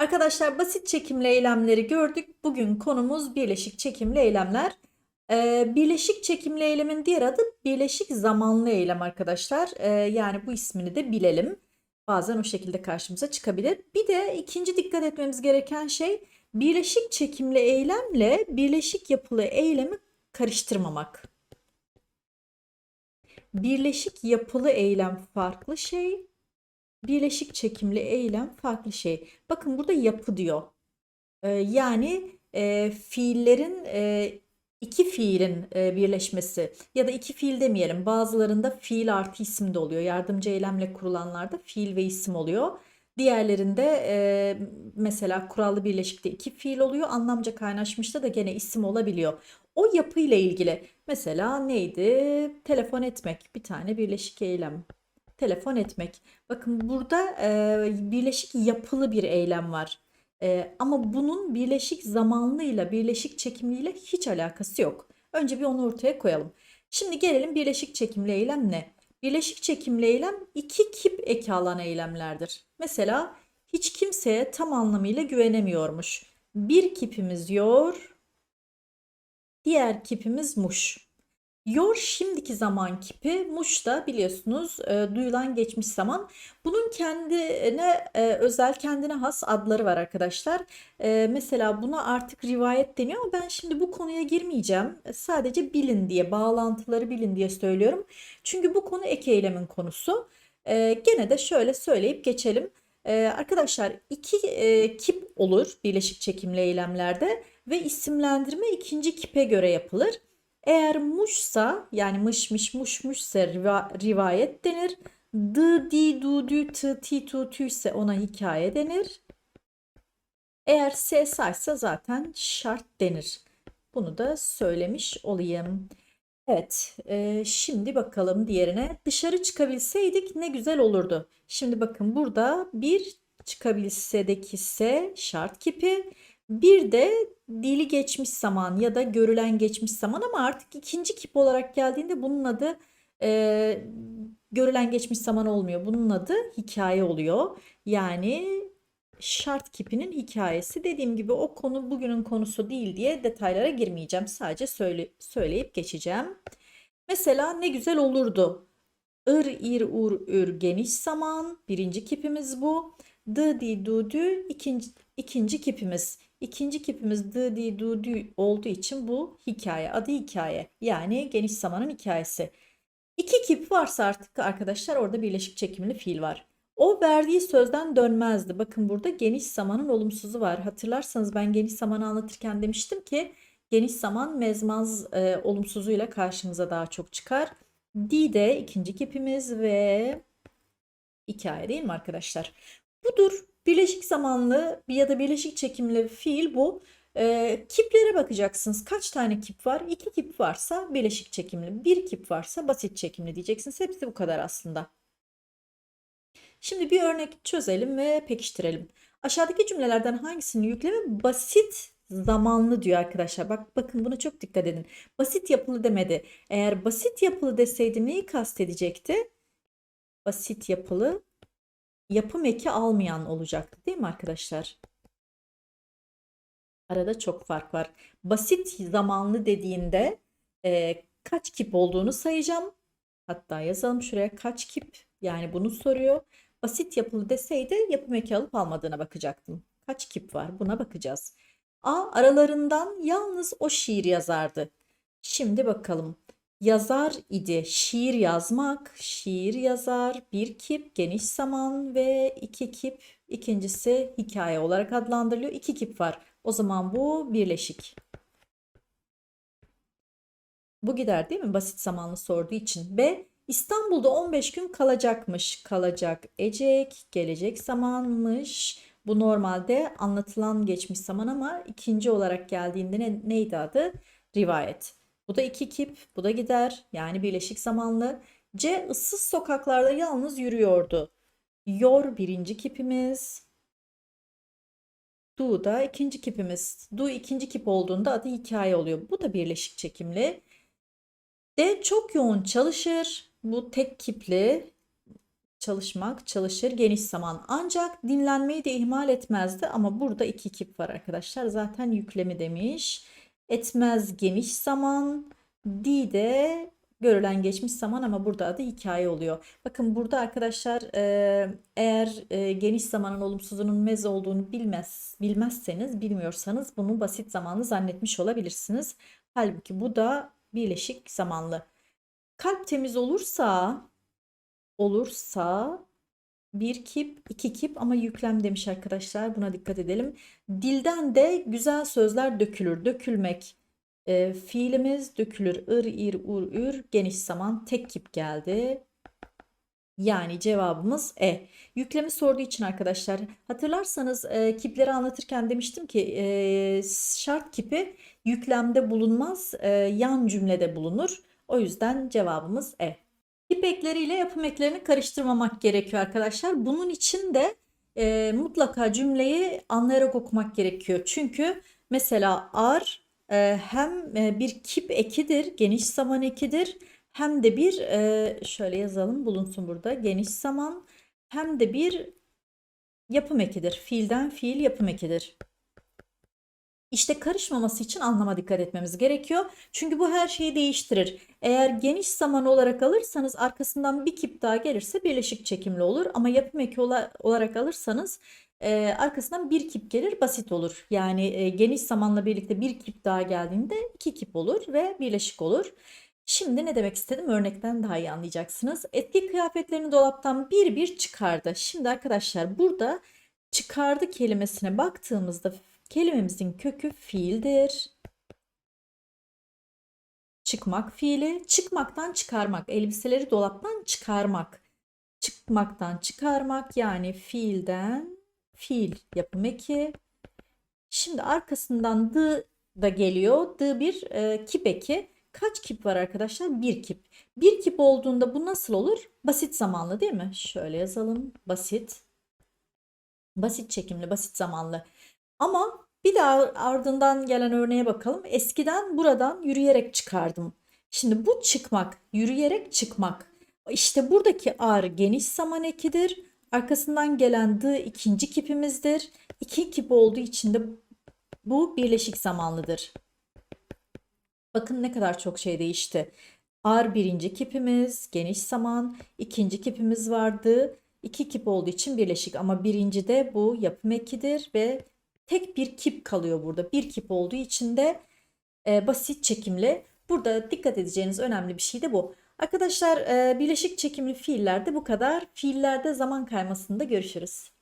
Arkadaşlar basit çekimli eylemleri gördük. Bugün konumuz birleşik çekimli eylemler. Ee, birleşik çekimli eylemin diğer adı birleşik zamanlı eylem arkadaşlar. Ee, yani bu ismini de bilelim. Bazen o şekilde karşımıza çıkabilir. Bir de ikinci dikkat etmemiz gereken şey birleşik çekimli eylemle birleşik yapılı eylemi karıştırmamak. Birleşik yapılı eylem farklı şey, birleşik çekimli eylem farklı şey. Bakın burada yapı diyor. Ee, yani e, fiillerin e, iki fiilin e, birleşmesi ya da iki fiil demeyelim. Bazılarında fiil artı isim de oluyor. Yardımcı eylemle kurulanlarda fiil ve isim oluyor. Diğerlerinde e, mesela kurallı birleşikte iki fiil oluyor. Anlamca kaynaşmışta da gene isim olabiliyor. O yapıyla ilgili mesela neydi? Telefon etmek bir tane birleşik eylem. Telefon etmek. Bakın burada e, birleşik yapılı bir eylem var. E, ama bunun birleşik zamanlıyla, birleşik çekimliyle hiç alakası yok. Önce bir onu ortaya koyalım. Şimdi gelelim birleşik çekimli eylem ne? Birleşik çekimli eylem iki kip eki alan eylemlerdir. Mesela hiç kimseye tam anlamıyla güvenemiyormuş. Bir kipimiz yor, diğer kipimiz muş. Yor şimdiki zaman kipi, muş da biliyorsunuz e, duyulan geçmiş zaman. Bunun kendine e, özel, kendine has adları var arkadaşlar. E, mesela buna artık rivayet deniyor ama ben şimdi bu konuya girmeyeceğim. Sadece bilin diye, bağlantıları bilin diye söylüyorum. Çünkü bu konu ek eylemin konusu. E, gene de şöyle söyleyip geçelim. E, arkadaşlar iki e, kip olur birleşik çekimli eylemlerde ve isimlendirme ikinci kipe göre yapılır. Eğer muşsa yani mış mış muş muşsa riva- rivayet denir. Dı, di, du, dü, tı, ti, tu, tü ise ona hikaye denir. Eğer S saysa zaten şart denir. Bunu da söylemiş olayım. Evet, e, şimdi bakalım diğerine. Dışarı çıkabilseydik ne güzel olurdu. Şimdi bakın burada bir çıkabilsedeki S şart kipi. Bir de dili geçmiş zaman ya da görülen geçmiş zaman ama artık ikinci kip olarak geldiğinde bunun adı e, görülen geçmiş zaman olmuyor. Bunun adı hikaye oluyor. Yani şart kipinin hikayesi. Dediğim gibi o konu bugünün konusu değil diye detaylara girmeyeceğim. Sadece söyle, söyleyip geçeceğim. Mesela ne güzel olurdu. Ir, ir, ur, ür geniş zaman. Birinci kipimiz bu. Dı, di, du, dü ikinci, ikinci kipimiz. İkinci kipimiz dı, di, du, dü olduğu için bu hikaye. Adı hikaye. Yani geniş zamanın hikayesi. İki kip varsa artık arkadaşlar orada birleşik çekimli fiil var. O verdiği sözden dönmezdi. Bakın burada geniş zamanın olumsuzu var. Hatırlarsanız ben geniş zamanı anlatırken demiştim ki geniş zaman mezmaz e, olumsuzuyla karşımıza daha çok çıkar. Di de ikinci kipimiz ve hikaye değil mi arkadaşlar? Budur. Birleşik zamanlı ya da birleşik çekimli fiil bu. Ee, kiplere bakacaksınız. Kaç tane kip var? İki kip varsa birleşik çekimli. Bir kip varsa basit çekimli diyeceksiniz. Hepsi bu kadar aslında. Şimdi bir örnek çözelim ve pekiştirelim. Aşağıdaki cümlelerden hangisinin yüklemi basit zamanlı diyor arkadaşlar. Bak bakın buna çok dikkat edin. Basit yapılı demedi. Eğer basit yapılı deseydi neyi kastedecekti? Basit yapılı yapım eki almayan olacaktı değil mi arkadaşlar? Arada çok fark var. Basit zamanlı dediğinde e, kaç kip olduğunu sayacağım. Hatta yazalım şuraya kaç kip yani bunu soruyor. Basit yapılı deseydi yapım eki alıp almadığına bakacaktım. Kaç kip var buna bakacağız. A aralarından yalnız o şiir yazardı. Şimdi bakalım. Yazar idi. Şiir yazmak, şiir yazar, bir kip, geniş zaman ve iki kip. İkincisi hikaye olarak adlandırılıyor. İki kip var. O zaman bu birleşik. Bu gider değil mi? Basit zamanlı sorduğu için. B. İstanbul'da 15 gün kalacakmış. Kalacak ecek, gelecek zamanmış. Bu normalde anlatılan geçmiş zaman ama ikinci olarak geldiğinde ne, neydi adı? Rivayet. Bu da iki kip, bu da gider. Yani birleşik zamanlı. C. ıssız sokaklarda yalnız yürüyordu. Yor birinci kipimiz. Du da ikinci kipimiz. Du ikinci kip olduğunda adı hikaye oluyor. Bu da birleşik çekimli. D çok yoğun çalışır. Bu tek kipli. çalışmak, çalışır, geniş zaman. Ancak dinlenmeyi de ihmal etmezdi ama burada iki kip var arkadaşlar. Zaten yüklemi demiş. Etmez geniş zaman. D de görülen geçmiş zaman ama burada adı hikaye oluyor. Bakın burada arkadaşlar e, eğer e, geniş zamanın olumsuzunun mez olduğunu bilmez bilmezseniz, bilmiyorsanız bunu basit zamanlı zannetmiş olabilirsiniz. Halbuki bu da birleşik zamanlı. Kalp temiz olursa olursa bir kip, iki kip ama yüklem demiş arkadaşlar. Buna dikkat edelim. Dilden de güzel sözler dökülür. Dökülmek e, fiilimiz dökülür. Ir, ir, ur, ür. Geniş zaman tek kip geldi. Yani cevabımız E. Yüklemi sorduğu için arkadaşlar hatırlarsanız e, kipleri anlatırken demiştim ki e, şart kipi yüklemde bulunmaz, e, yan cümlede bulunur. O yüzden cevabımız E. Kip ekleriyle yapım eklerini karıştırmamak gerekiyor arkadaşlar. Bunun için de e, mutlaka cümleyi anlayarak okumak gerekiyor. Çünkü mesela ar e, hem e, bir kip ekidir, geniş zaman ekidir. Hem de bir e, şöyle yazalım bulunsun burada geniş zaman hem de bir yapım ekidir. Fiilden fiil yapım ekidir. İşte karışmaması için anlama dikkat etmemiz gerekiyor. Çünkü bu her şeyi değiştirir. Eğer geniş zaman olarak alırsanız arkasından bir kip daha gelirse birleşik çekimli olur. Ama yapım eki ola- olarak alırsanız e, arkasından bir kip gelir basit olur. Yani e, geniş zamanla birlikte bir kip daha geldiğinde iki kip olur ve birleşik olur. Şimdi ne demek istedim örnekten daha iyi anlayacaksınız. Eski kıyafetlerini dolaptan bir bir çıkardı. Şimdi arkadaşlar burada çıkardı kelimesine baktığımızda kelimemizin kökü fiildir. Çıkmak fiili, çıkmaktan çıkarmak, elbiseleri dolaptan çıkarmak. Çıkmaktan çıkarmak yani fiilden fiil yapım eki. Şimdi arkasından the da geliyor. The bir e, kip eki. Kaç kip var arkadaşlar? Bir kip. Bir kip olduğunda bu nasıl olur? Basit zamanlı değil mi? Şöyle yazalım. Basit. Basit çekimli, basit zamanlı. Ama bir daha ardından gelen örneğe bakalım. Eskiden buradan yürüyerek çıkardım. Şimdi bu çıkmak, yürüyerek çıkmak. İşte buradaki ar geniş zaman ekidir. Arkasından gelen the ikinci kipimizdir. İki kip olduğu için de bu birleşik zamanlıdır. Bakın ne kadar çok şey değişti. Ar birinci kipimiz, geniş zaman, ikinci kipimiz vardı. İki kip olduğu için birleşik ama birinci de bu yapım ekidir ve tek bir kip kalıyor burada. Bir kip olduğu için de e, basit çekimli. Burada dikkat edeceğiniz önemli bir şey de bu. Arkadaşlar e, birleşik çekimli fiillerde bu kadar. Fiillerde zaman kaymasında görüşürüz.